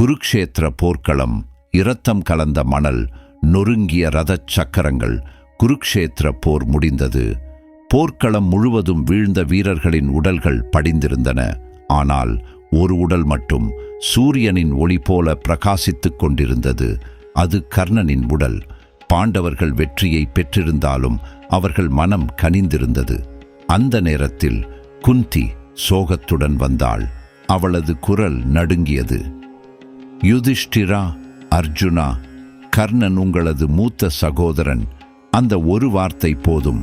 குருக்ஷேத்திர போர்க்களம் இரத்தம் கலந்த மணல் நொறுங்கிய ரதச் சக்கரங்கள் குருக்ஷேத்திர போர் முடிந்தது. போர்க்களம் முழுவதும் வீழ்ந்த வீரர்களின் உடல்கள் படிந்திருந்தன. ஆனால் ஒரு உடல் மட்டும் சூரியனின் ஒளி போல பிரகாசித்துக் கொண்டிருந்தது. அது கர்ணனின் உடல். பாண்டவர்கள் வெற்றியை பெற்றிருந்தாலும் அவர்கள் மனம் கனிந்திருந்தது. அந்த நேரத்தில் குந்தி சோகத்துடன் வந்தாள். அவளது குரல் நடுங்கியது. யுதிஷ்டிரா அர்ஜுனா கர்ணன் உங்களது மூத்த சகோதரன். அந்த ஒரு வார்த்தை போதும்.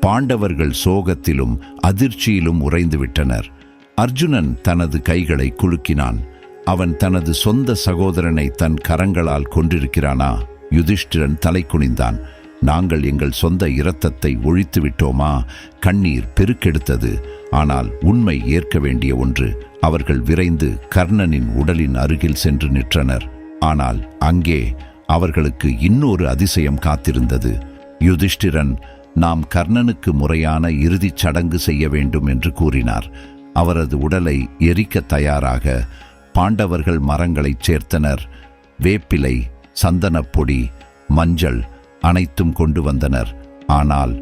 பாண்டவர்கள் சோகத்திலும் அதிர்ச்சியிலும் உறைந்துவிட்டனர். அர்ஜுனன் தனது கைகளை குலுக்கினான். அவன் தனது சொந்த சகோதரனை தன் கரங்களால் கொண்டிருக்கிறானா யுதிஷ்டிரன் தலை குனிந்தான். நாங்கள் எங்கள் சொந்த இரத்தத்தை ஒழித்து விட்டோமா கண்ணீர் பெருக்கெடுத்தது. ஆனால் உண்மை ஏற்க வேண்டிய ஒன்று அவர்கள் விரைந்து கர்ணனின் உடலின் அருகில் சென்று நின்றனர் ஆனால் அங்கே அவர்களுக்கு இன்னொரு அதிசயம் காத்திருந்தது. யுதிஷ்டிரன் நாம் கர்ணனுக்கு முறையான இறுதிச் சடங்கு செய்ய வேண்டும் என்று கூறினார். அவரது உடலை எரிக்க தயாராக பாண்டவர்கள் மரங்களைச் சேர்த்தனர். வேப்பிலை சந்தனப்பொடி மஞ்சள் அனைத்தும் கொண்டு வந்தனர். ஆனால்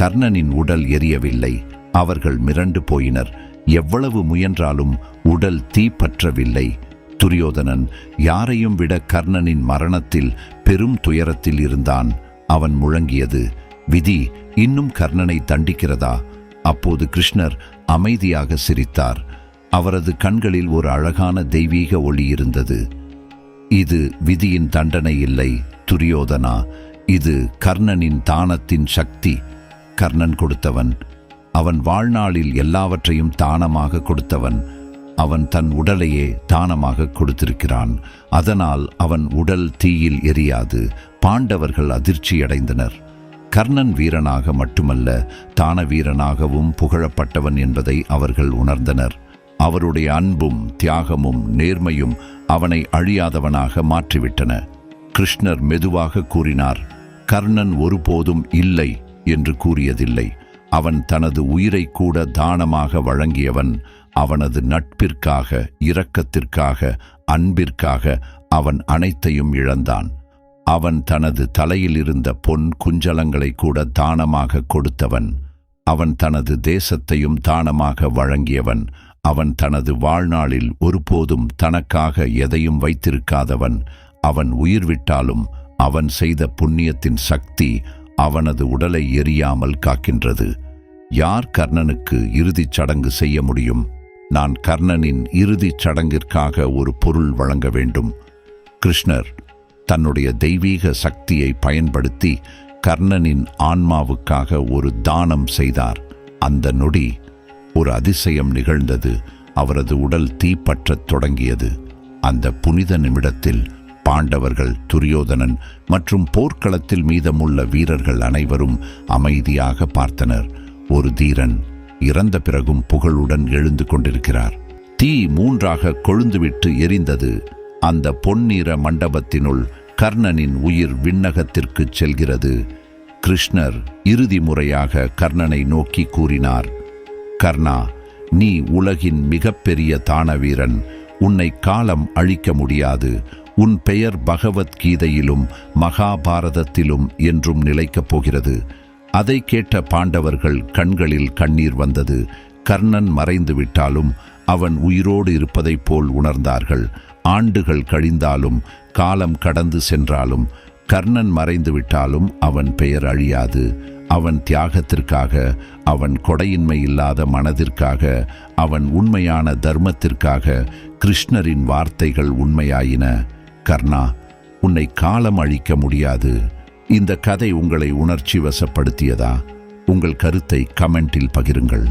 கர்ணனின் உடல் எரியவில்லை. அவர்கள் மிரண்டு போயினர். எவ்வளவு முயன்றாலும் உடல் தீப்பற்றவில்லை. துரியோதனன் யாரையும் விட கர்ணனின் மரணத்தில் பெரும் துயரத்தில் இருந்தான். அவன் முழங்கியது. விதி இன்னும் கர்ணனை தண்டிக்கிறதா? அப்போது கிருஷ்ணர் அமைதியாக சிரித்தார். அவரது கண்களில் ஒரு அழகான தெய்வீக ஒளி இருந்தது. இது விதியின் தண்டனை இல்லை துரியோதனா. இது கர்ணனின் தானத்தின் சக்தி. கர்ணன் கொடுத்தவன் அவன் வாழ்நாளில் எல்லாவற்றையும் தானமாக கொடுத்தவன். அவன் தன் உடலையே தானமாக கொடுத்திருக்கிறான். அதனால் அவன் உடல் தீயில் எரியாது. பாண்டவர்கள் அதிர்ச்சியடைந்தனர். கர்ணன் வீரனாக மட்டுமல்ல தான வீரனாகவும் புகழப்பட்டவன் என்பதை அவர்கள் உணர்ந்தனர். அவருடைய அன்பும் தியாகமும் நேர்மையும் அவனை அழியாதவனாக மாற்றிவிட்டன. கிருஷ்ணர் மெதுவாக கூறினார் கர்ணன் ஒருபோதும் இல்லை என்று கூறியதில்லை. அவன் தனது உயிரை கூட தானமாக வழங்கியவன் அவனது நட்பிற்காக இரக்கத்திற்காக அன்பிற்காக அவன் அனைத்தையும் இழந்தான். அவன் தனது தலையில் இருந்த பொன் குஞ்சலங்களை கூட தானமாக கொடுத்தவன். அவன் தனது தேசத்தையும் தானமாக வழங்கியவன். அவன் தனது வாழ்நாளில் ஒருபோதும் தனக்காக எதையும் வைத்திருக்காதவன். அவன் உயிர் விட்டாலும் அவன் செய்த புண்ணியத்தின் சக்தி அவனது உடலை எரியாமல் காக்கின்றது. யார் கர்ணனுக்கு இறுதிச் சடங்கு செய்ய முடியும்? நான் கர்ணனின் இறுதிச் சடங்கிற்காக ஒரு பொருள் வழங்க வேண்டும். கிருஷ்ணர் தன்னுடைய தெய்வீக சக்தியை பயன்படுத்தி கர்ணனின் ஆன்மாவுக்காக ஒரு தானம் செய்தார். அந்த நொடி ஒரு அதிசயம் நிகழ்ந்தது. அவரது உடல் தீப்பற்றத் தொடங்கியது. அந்த புனித நிமிடத்தில் பாண்டவர்கள் துரியோதனன் மற்றும் போர்க்களத்தில் மீதமுள்ள வீரர்கள் அனைவரும் அமைதியாக பார்த்தனர். ஒரு தீரன் இறந்த பிறகும் புகழுடன் எழுந்து கொண்டிருக்கிறார். தீ மூன்றாக கொழுந்துவிட்டு எரிந்தது. அந்த பொன்னிற மண்டபத்தினுள் கர்ணனின் உயிர் விண்ணகத்திற்குச் செல்கிறது. கிருஷ்ணர் இறுதி முறையாக கர்ணனை நோக்கி கூறினார் கர்ணா நீ உலகின் மிகப்பெரிய தானவீரன். உன்னை காலம் அழிக்க முடியாது. உன் பெயர் பகவத்கீதையிலும் மகாபாரதத்திலும் என்றும் நிலைக்கப் போகிறது. அதை கேட்ட பாண்டவர்கள் கண்களில் கண்ணீர் வந்தது. கர்ணன் மறைந்து விட்டாலும் அவன் உயிரோடு இருப்பதைப் போல் உணர்ந்தார்கள். ஆண்டுகள் கழிந்தாலும் காலம் கடந்து சென்றாலும் கர்ணன் மறைந்து விட்டாலும் அவன் பெயர் அழியாது. அவன் தியாகத்திற்காக அவன் கொடையின்மை இல்லாத மனதிற்காக அவன் உண்மையான தர்மத்திற்காக கிருஷ்ணரின் வார்த்தைகள் உண்மையாயின. கர்ணா உன்னை காலம் அழிக்க முடியாது. இந்த கதை உங்களை உணர்ச்சி வசப்படுத்தியதா? உங்கள் கருத்தை கமெண்டில் பகிருங்கள்.